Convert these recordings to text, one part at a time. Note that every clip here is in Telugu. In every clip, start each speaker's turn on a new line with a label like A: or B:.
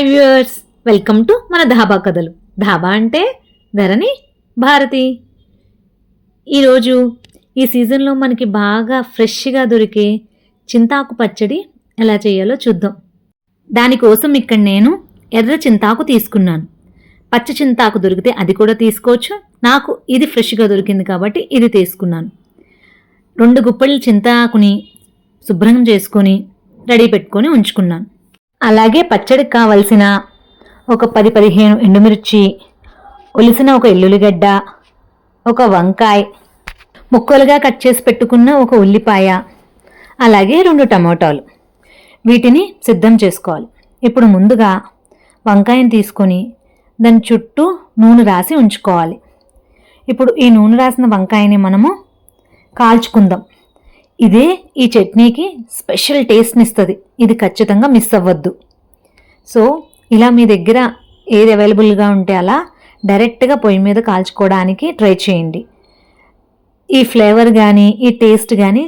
A: హాయ్ వ్యూవర్స్ వెల్కమ్ టు మన ధాబా కథలు. ధాబా అంటే ధరణి భారతి. ఈరోజు ఈ సీజన్లో మనకి బాగా ఫ్రెష్గా దొరికే చింతాకు పచ్చడి ఎలా చేయాలో చూద్దాం. దానికోసం ఇక్కడ నేను ఎర్ర చింతాకు తీసుకున్నాను. పచ్చ చింతాకు దొరికితే అది కూడా తీసుకోవచ్చు. నాకు ఇది ఫ్రెష్గా దొరికింది కాబట్టి ఇది తీసుకున్నాను. రెండు గుప్పలు చింతాకుని శుభ్రం చేసుకొని రెడీ పెట్టుకొని ఉంచుకున్నాను. అలాగే పచ్చడికి కావలసిన ఒక పది పదిహేను ఎండుమిర్చి ఒలిసిన ఒక ఎల్లుల్లిగడ్డ ఒక వంకాయ ముక్కలుగా కట్ చేసి పెట్టుకున్న ఒక ఉల్లిపాయ అలాగే రెండు టమోటాలు. వీటిని సిద్ధం చేసుకోవాలి. ఇప్పుడు ముందుగా వంకాయని తీసుకొని దాని చుట్టూ నూనె రాసి ఉంచుకోవాలి. ఇప్పుడు ఈ నూనె రాసిన వంకాయని మనము కాల్చుకుందాం. ఇదే ఈ చట్నీకి స్పెషల్ టేస్ట్ని ఇస్తుంది ఇది ఖచ్చితంగా మిస్ అవ్వద్దు. సో ఇలా మీ దగ్గర ఏది అవైలబుల్గా ఉంటే అలా డైరెక్ట్గా పొయ్యి మీద కాల్చుకోవడానికి ట్రై చేయండి. ఈ ఫ్లేవర్ కానీ ఈ టేస్ట్ కానీ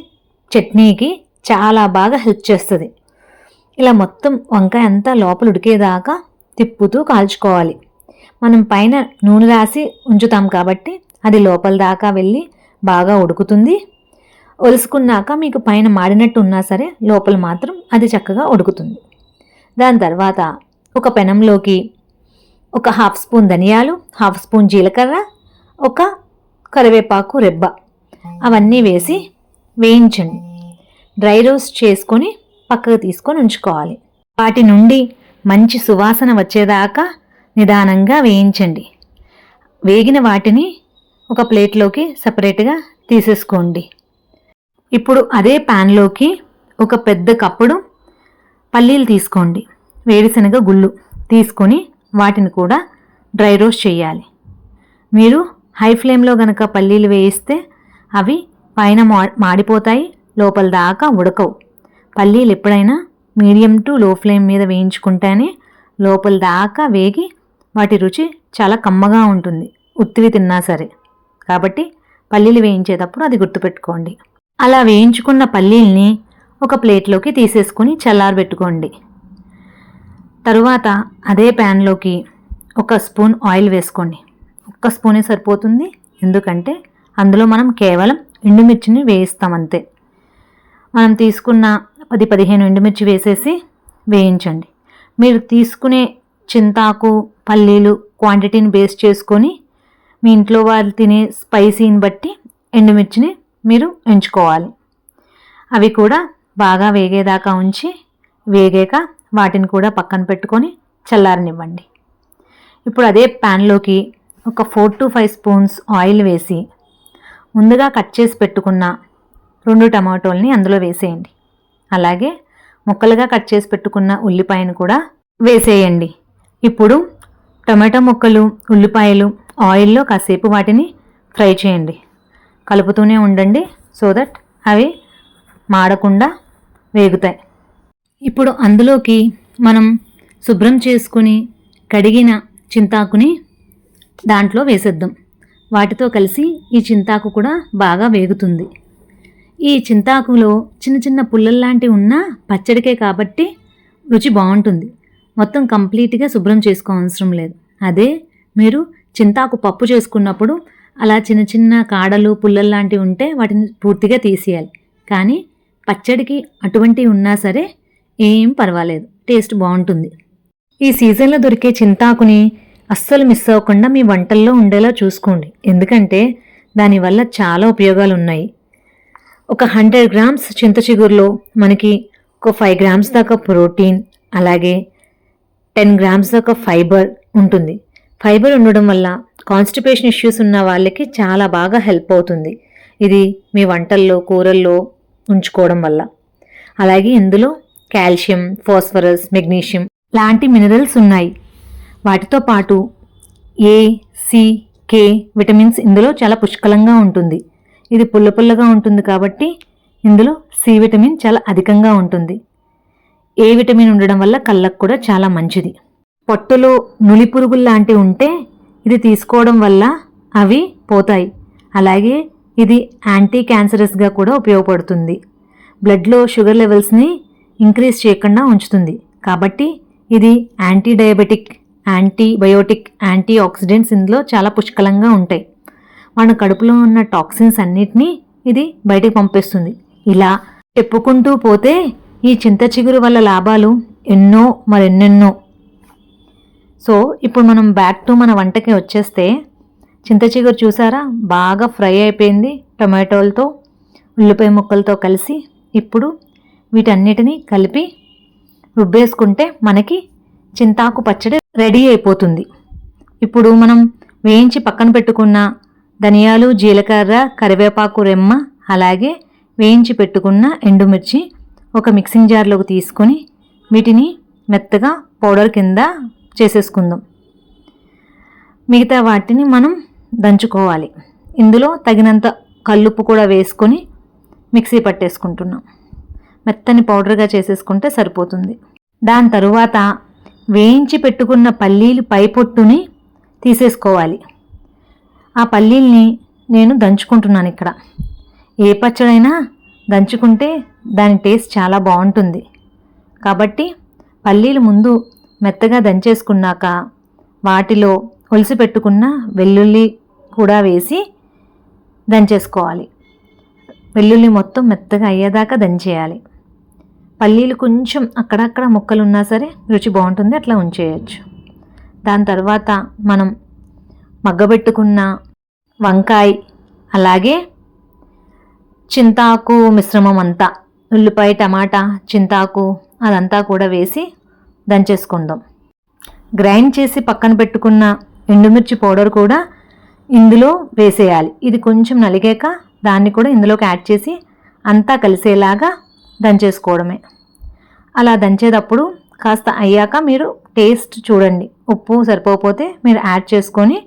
A: చట్నీకి చాలా బాగా హెల్ప్ చేస్తుంది. ఇలా మొత్తం వంకాయ అంతా లోపల ఉడికేదాకా తిప్పుతూ కాల్చుకోవాలి. మనం పైన నూనె రాసి ఉంచుతాం కాబట్టి అది లోపల దాకా వెళ్ళి బాగా ఉడుకుతుంది. ఒలుసుకున్నాక మీకు పైన మాడినట్టు ఉన్నా సరే లోపల మాత్రం అది చక్కగా ఉడుకుతుంది దాని తర్వాత ఒక పెనంలోకి ఒక హాఫ్ స్పూన్ ధనియాలు హాఫ్ స్పూన్ జీలకర్ర ఒక కరివేపాకు రెబ్బ అవన్నీ వేసి వేయించండి. డ్రై రోస్ట్ చేసుకొని పక్కకు తీసుకొని ఉంచుకోవాలి. వాటి నుండి మంచి సువాసన వచ్చేదాకా నిదానంగా వేయించండి. వేగిన వాటిని ఒక ప్లేట్లోకి సపరేట్గా తీసేసుకోండి. ఇప్పుడు అదే ప్యాన్లోకి ఒక పెద్ద కప్పుడు పల్లీలు తీసుకోండి. వేరుశనగ గుళ్ళు తీసుకొని వాటిని కూడా డ్రై రోస్ట్ చేయాలి. మీరు హై ఫ్లేమ్లో గనక పల్లీలు వేయిస్తే అవి పైన మా మాడిపోతాయి లోపల దాకా ఉడకవు. పల్లీలు ఎప్పుడైనా మీడియం టు లో ఫ్లేమ్ మీద వేయించుకుంటేనే లోపల దాకా వేగి వాటి రుచి చాలా కమ్మగా ఉంటుంది. ఉత్తివి తిన్నా సరే. కాబట్టి పల్లీలు వేయించేటప్పుడు అది గుర్తుపెట్టుకోండి. అలా వేయించుకున్న పల్లీల్ని ఒక ప్లేట్లోకి తీసేసుకొని చల్లారబెట్టుకోండి. తరువాత అదే ప్యాన్లోకి ఒక స్పూన్ ఆయిల్ వేసుకోండి. ఒక్క స్పూనే సరిపోతుంది ఎందుకంటే అందులో మనం కేవలం ఎండుమిర్చిని వేయిస్తాం అంతే మనం తీసుకున్న పది పదిహేను ఎండుమిర్చి వేసేసి వేయించండి. మీరు తీసుకునే చింతాకు పల్లీలు క్వాంటిటీని బేస్ చేసుకొని మీ ఇంట్లో వాళ్ళు తినే స్పైసీని బట్టి ఎండుమిర్చిని మీరు ఎంచుకోవాలి. అవి కూడా బాగా వేగేదాకా ఉంచి వేగాక వాటిని కూడా పక్కన పెట్టుకొని చల్లారనివ్వండి. ఇప్పుడు అదే ప్యాన్లోకి ఒక four to five spoons oil వేసి ముందుగా కట్ చేసి పెట్టుకున్న రెండు టమాటోల్ని అందులో వేసేయండి. అలాగే ముక్కలుగా కట్ చేసి పెట్టుకున్న ఉల్లిపాయను కూడా వేసేయండి. ఇప్పుడు టమాటో ముక్కలు ఉల్లిపాయలు ఆయిల్లో కాసేపు వాటిని ఫ్రై చేయండి. కలుపుతూనే ఉండండి సో దట్ అవి మాడకుండా వేగుతాయి. ఇప్పుడు అందులోకి మనం శుభ్రం చేసుకుని కడిగిన చింతాకుని దాంట్లో వేసేద్దాం. వాటితో కలిసి ఈ చింతాకు కూడా బాగా వేగుతుంది. ఈ చింతాకులో చిన్న చిన్న పుల్లల్లాంటివి ఉన్నా పచ్చడికే కాబట్టి రుచి బాగుంటుంది. మొత్తం కంప్లీట్గా శుభ్రం చేసుకోవవసరం లేదు. అదే మీరు చింతాకు పప్పు చేసుకున్నప్పుడు అలా చిన్న చిన్న కాడలు పుల్లల్లాంటివి ఉంటే వాటిని పూర్తిగా తీసేయాలి. కానీ పచ్చడికి అటువంటివి ఉన్నా సరే ఏం పర్వాలేదు. టేస్ట్ బాగుంటుంది. ఈ సీజన్లో దొరికే చింతాకుని అస్సలు మిస్ అవ్వకుండా మీ వంటల్లో ఉండేలా చూసుకోండి. ఎందుకంటే దానివల్ల చాలా ఉపయోగాలు ఉన్నాయి. ఒక హండ్రెడ్ గ్రామ్స్ చింత చిగురులో మనకి ఒక ఫైవ్ గ్రామ్స్ దాకా ప్రోటీన్ అలాగే టెన్ గ్రామ్స్ దాకా ఫైబర్ ఉంటుంది. ఫైబర్ ఉండడం వల్ల కాన్స్టిపేషన్ ఇష్యూస్ ఉన్న వాళ్ళకి చాలా బాగా హెల్ప్ అవుతుంది. ఇది మీ వంటల్లో కూరల్లో ఉంచుకోవడం వల్ల. అలాగే ఇందులో కాల్షియం ఫాస్ఫరస్ మెగ్నీషియం లాంటి మినరల్స్ ఉన్నాయి. వాటితో పాటు ఏ సి కే విటమిన్స్ ఇందులో చాలా పుష్కలంగా ఉంటుంది. ఇది పుల్ల పుల్లగా ఉంటుంది కాబట్టి ఇందులో సి విటమిన్ చాలా అధికంగా ఉంటుంది. ఏ విటమిన్ ఉండడం వల్ల కళ్ళకు కూడా చాలా మంచిది. పొట్టులో నులి పురుగులు లాంటివి ఉంటే ఇది తీసుకోవడం వల్ల అవి పోతాయి. అలాగే ఇది యాంటీ క్యాన్సరస్గా కూడా ఉపయోగపడుతుంది. బ్లడ్లో షుగర్ లెవెల్స్ని ఇంక్రీజ్ చేయకుండా ఉంచుతుంది. కాబట్టి ఇది anti diabetic antibiotic anti oxidants ఇందులో చాలా పుష్కలంగా ఉంటాయి. మన కడుపులో ఉన్న టాక్సిన్స్ అన్నిటినీ ఇది బయటకు పంపిస్తుంది. ఇలా చెప్పుకుంటూ పోతే ఈ చింత చిగురు వల్ల లాభాలు ఎన్నో మరెన్నెన్నో. సో ఇప్పుడు మనం బ్యాక్ టు మన వంటకి వచ్చేస్తే చింత చిగురు చూసారా? బాగా ఫ్రై అయిపోయింది టొమాటోలతో ఉల్లిపాయ ముక్కలతో కలిసి. ఇప్పుడు వీటన్నిటిని కలిపి రుబ్బేసుకుంటే మనకి చింతాకు పచ్చడి రెడీ అయిపోతుంది. ఇప్పుడు మనం వేయించి పక్కన పెట్టుకున్న ధనియాలు జీలకర్ర కరివేపాకు రెమ్మ అలాగే వేయించి పెట్టుకున్న ఎండుమిర్చి ఒక మిక్సింగ్ జార్లోకి తీసుకొని వీటిని మెత్తగా పౌడర్ కింద చేసేసుకుందాం. మిగతా వాటిని మనం దంచుకోవాలి. ఇందులో తగినంత కల్లుప్పు కూడా వేసుకొని మిక్సీ పట్టేసుకుంటున్నాం. మెత్తని పౌడర్గా చేసేసుకుంటే సరిపోతుంది. దాని తరువాత వేయించి పెట్టుకున్న పల్లీలు పై పొట్టుని తీసేసుకోవాలి. ఆ పల్లీల్ని నేను దంచుకుంటున్నాను ఇక్కడ. ఏ పచ్చడైనా దంచుకుంటే దాని టేస్ట్ చాలా బాగుంటుంది. కాబట్టి పల్లీలు ముందు మెత్తగా దంచేసుకున్నాక వాటిలో ఒలిసి పెట్టుకున్న వెల్లుల్లి కూడా వేసి దంచేసుకోవాలి. వెల్లుల్లి మొత్తం మెత్తగా అయ్యేదాకా దంచేయాలి. పల్లీలు కొంచెం అక్కడక్కడ ముక్కలు ఉన్నా సరే రుచి బాగుంటుంది అట్లా ఉంచేయచ్చు. దాని తర్వాత మనం మగ్గబెట్టుకున్న వంకాయ అలాగే చింతాకు మిశ్రమం అంతా ఉల్లిపాయ టమాటా చింతాకు అదంతా కూడా వేసి దంచేసుకుందాం. గ్రైండ్ చేసి పక్కన పెట్టుకున్న ఎండుమిర్చి పౌడర్ కూడా ఇందులో వేసేయాలి. ఇది కొంచెం నలిగాక దాన్ని కూడా ఇందులోకి యాడ్ చేసి అంతా కలిసేలాగా దంచేసుకోవడమే. అలా దంచేటప్పుడు కాస్త అయ్యాక మీరు టేస్ట్ చూడండి. ఉప్పు సరిపోకపోతే మీరు యాడ్ చేసుకొని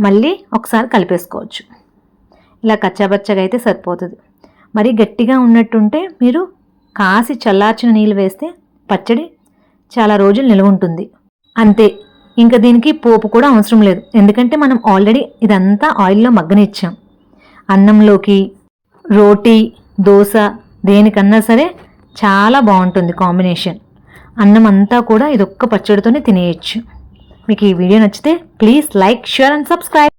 A: మళ్ళీ ఒకసారి కలిపేసుకోవచ్చు. ఇలా కచ్చాబచ్చగా అయితే సరిపోతుంది. మరి గట్టిగా ఉన్నట్టుంటే మీరు కాసి చల్లార్చిన నీళ్ళు వేస్తే పచ్చడి చాలా రోజులు నిల్వ ఉంటుంది. అంతే ఇంకా దీనికి పోపు కూడా అవసరం లేదు. ఎందుకంటే మనం ఆల్రెడీ ఇదంతా ఆయిల్లో మగ్గనిచ్చాం. అన్నంలోకి రోటీ దోశ దేనికన్నా సరే చాలా బాగుంటుంది కాంబినేషన్. అన్నం అంతా కూడా ఇదొక్క పచ్చడితోనే తినేయచ్చు. మీకు ఈ వీడియో నచ్చితే please like share and subscribe.